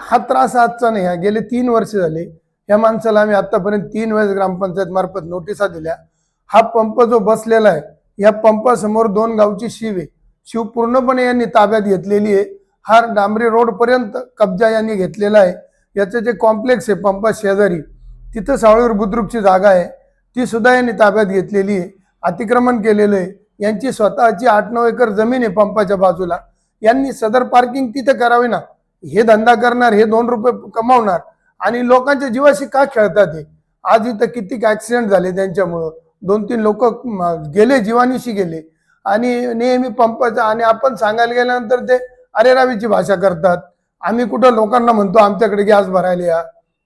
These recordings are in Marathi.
हा त्रास आजचा नाही. आहे गेले तीन वर्ष झाले. या माणसाला आम्ही आतापर्यंत तीन वेळेस ग्रामपंचायत मार्फत नोटिसा दिल्या. हा पंप जो बसलेला आहे या पंपासमोर दोन गावची शिव आहे. शिव पूर्णपणे यांनी ताब्यात घेतलेली आहे. हा डांबरी रोड पर्यंत कब्जा यांनी घेतलेला आहे. याचं जे कॉम्प्लेक्स आहे पंपा शेजारी तिथं सावळीवर बुद्रुकची जागा आहे. ती सुद्धा यांनी ताब्यात घेतलेली आहे. अतिक्रमण केलेलं आहे. यांची स्वतःची आठ नऊ एकर जमीन आहे पंपाच्या बाजूला. यांनी सदर पार्किंग तिथं करावी ना? हे धंदा करणार हे दोन रुपये कमावणार आणि लोकांच्या जीवाशी का खेळतात हे? आज इथं कितीक ऍक्सिडेंट झाले त्यांच्यामुळं. दोन तीन लोक गेले जीवानीशी गेले. आणि नेहमी पंपाचं आणि आपण सांगायला गेल्यानंतर ते अरेरावीची भाषा करतात. आम्ही कुठं लोकांना म्हणतो आमच्याकडे गॅस भरायला या.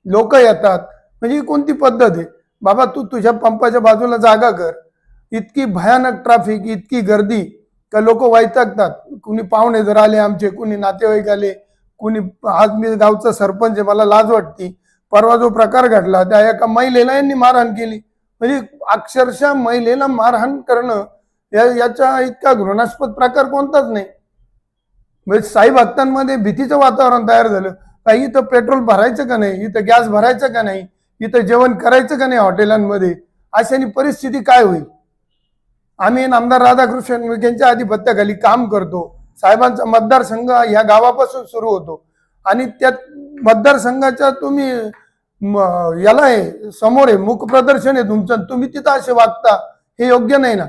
लोक येतात. म्हणजे ही कोणती पद्धत आहे? बाबा तू तुझ्या पंपाच्या बाजूला जागा कर. इतकी भयानक ट्रॅफिक इतकी गर्दी का लोक वैतागतात. कुणी पाहुणे जर आले आमचे कुणी नातेवाईक आले कुणी आज मी गावचा सरपंच आहे मला लाज वाटते. परवा जो प्रकार घडला त्या एका महिलेला यांनी मारहाण केली. म्हणजे अक्षरशः महिलेला मारहाण करणं या याच्या इतका घृणास्पद प्रकार कोणताच नाही. म्हणजे साई भक्तांमध्ये भीतीचं वातावरण तयार झालं. काही इथं पेट्रोल भरायचं का नाही? इथं गॅस भरायचं का नाही? इथं जेवण करायचं का नाही हॉटेलांमध्ये? अशाने परिस्थिती काय होईल? आम्ही नामदार राधाकृष्ण विखेंच्या आधिपत्याखाली काम करतो. साहेबांचा मतदारसंघ ह्या गावापासून सुरू होतो. आणि त्या मतदारसंघाच्या तुम्ही याला आहे समोर आहे मुख प्रदर्शन आहे तुमचं तुम्ही तिथं असे वागता हे योग्य नाही ना.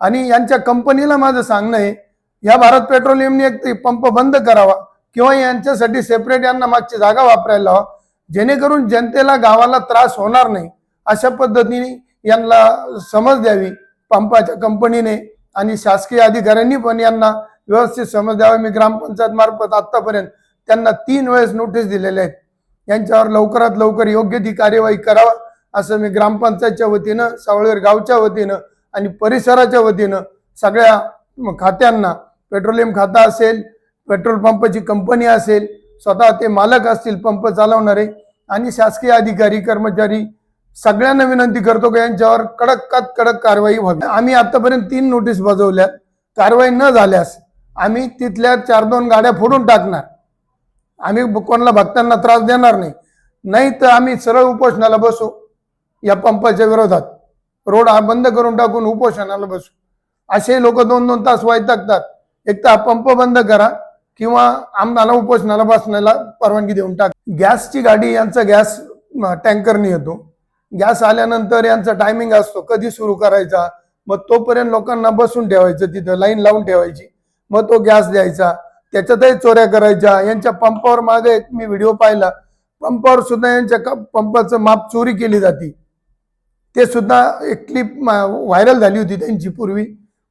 आणि यांच्या कंपनीला माझं सांगणं आहे या भारत पेट्रोलियमने एक ते पंप बंद करावा किंवा यांच्यासाठी सेपरेट यांना मागची जागा वापरायला हवा जेणेकरून जनतेला गावाला त्रास होणार नाही अशा पद्धतीने यांना समज द्यावी पंपाच्या कंपनीने आणि शासकीय अधिकाऱ्यांनी पण यांना व्यवस्थित समज द्यावा. मी ग्रामपंचायत मार्फत आतापर्यंत त्यांना तीन वेळेस नोटीस दिलेल्या आहेत. यांच्यावर लवकरात लवकर योग्य ती कार्यवाही करावा असं मी ग्रामपंचायतच्या वतीनं सावळेर गावच्या वतीनं आणि परिसराच्या वतीनं सगळ्या खात्यांना पेट्रोलियम खाता असेल पेट्रोल पंपाची कंपनी असेल स्वतः ते मालक असतील पंप चालवणारे आणि शासकीय अधिकारी कर्मचारी सगळ्यांना विनंती करतो की यांच्यावर कडकात कडक कारवाई व्हावी. आम्ही आतापर्यंत तीन नोटीस बजवल्या कारवाई न झाल्यास आम्ही तिथल्या चार दोन गाड्या फोडून टाकणार. आम्ही कोणाला भक्तांना त्रास देणार नाही. नाही तर आम्ही सरळ उपोषणाला बसू या पंपाच्या विरोधात. रोड हा बंद करून टाकून उपोषणाला बसू. असे लोक दोन दोन तास वैतागतात. एक तर हा पंप बंद करा किंवा आम्हाला उपोषणाला बसण्याला परवानगी देऊन टाक. गॅसची गाडी यांचा गॅस टँकरने येतो. गॅस आल्यानंतर यांचा टायमिंग असतो. कधी सुरू करायचा? मग तोपर्यंत लोकांना बसून ठेवायचं तिथं लाईन लावून ठेवायची. मग तो गॅस द्यायचा. त्याच्यातही चोऱ्या करायच्या. यांच्या पंपावर मागे एक मी व्हिडिओ पाहिला. पंपावर सुद्धा यांच्या पंपाचं माप चोरी केली जाते. ते सुद्धा एक क्लिप व्हायरल झाली होती त्यांची पूर्वी.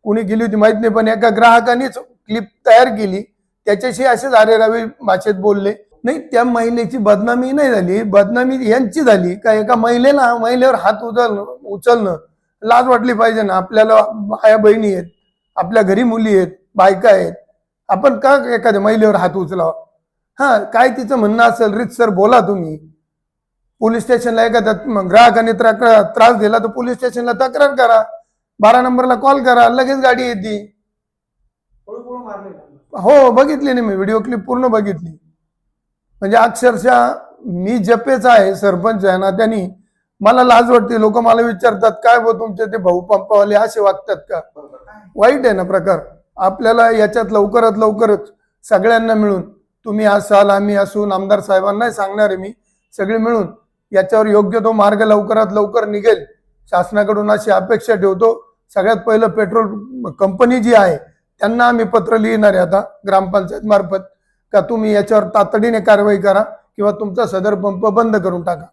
कुणी केली होती माहीत नाही पण एका ग्राहकानेच क्लिप तयार केली. त्याच्याशी असेच आरे रवी भाषेत बोलले. नाही त्या महिलेची बदनामी नाही झाली. बदनामी यांची झाली. का एका महिलेला महिलेवर हात उचल उचलणं लाज वाटली पाहिजे ना. आपल्याला आया बहिणी आहेत. आपल्या घरी मुली आहेत. बायका आहेत. आपण का एखाद्या महिलेवर हात उचलावा? हा काय तिचं म्हणणं असेल रितसर बोला तुम्ही. पोलीस स्टेशनला एखाद्या ग्राहकाने त्रास दिला तर पोलीस स्टेशनला तक्रार करा. बारा नंबरला कॉल करा लगेच गाडी येते. हो बघितली नाही मी व्हिडिओ क्लिप पूर्ण बघितली. म्हणजे अक्षरशः मी जपेचा आहे सरपंच आहे ना त्यांनी मला लाज वाटते. लोक मला विचारतात काय बो तुमचे ते भाऊ पंपावाले असे वागतात का? वाईट आहे ना प्रकार. आपल्याला याच्यात लवकरात लवकरच सगळ्यांना मिळून तुम्ही असाल आम्ही असून आमदार साहेबांनाही सांगणार आहे मी सगळे मिळून याच्यावर योग्य तो मार्ग लवकरात लवकर निघेल. शासनाकडून अशी अपेक्षा ठेवतो. सगळ्यात पहिलं पेट्रोल कंपनी जी आहे त्यांना आम्ही पत्र लिहिणार आहे आता ग्रामपंचायत मार्फत का तुम्ही याच्यावर तातडीने कारवाई करा किंवा तुमचा सदर पंप बंद करून टाका.